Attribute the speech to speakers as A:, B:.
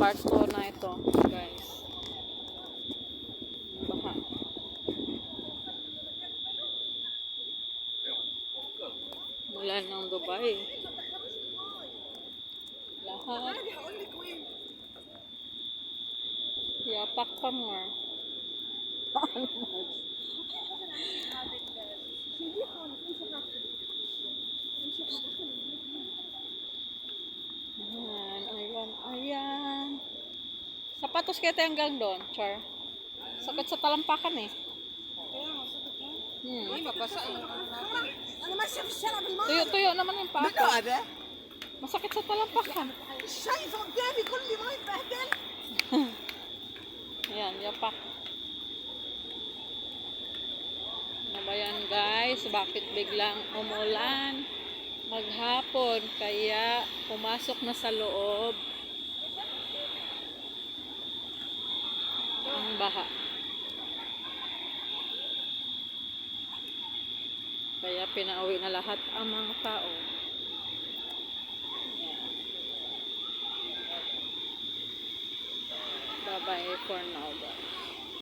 A: part 2 na ito, guys. Baha. Mula ng Dubai. Lahat. Yapak pa more. Sapatos kita hanggang doon, Char. Sakit sa talampakan eh. Hmm.
B: Ay, mabasa ang
C: انا ماشيه في الشارع بالماء
A: Tuyo-tuyo naman yung paa ko.
C: هذا
A: Masakit sa talampakan.
C: شايفه قدامي كل ما يتبهدل
A: Ayan, yapak. Ano ba yan guys? Bakit biglang umulan? Maghapon, kaya pumasok na sa loob. baha. Kaya pinauwi na lahat ang mga tao. Bye-bye for now guys.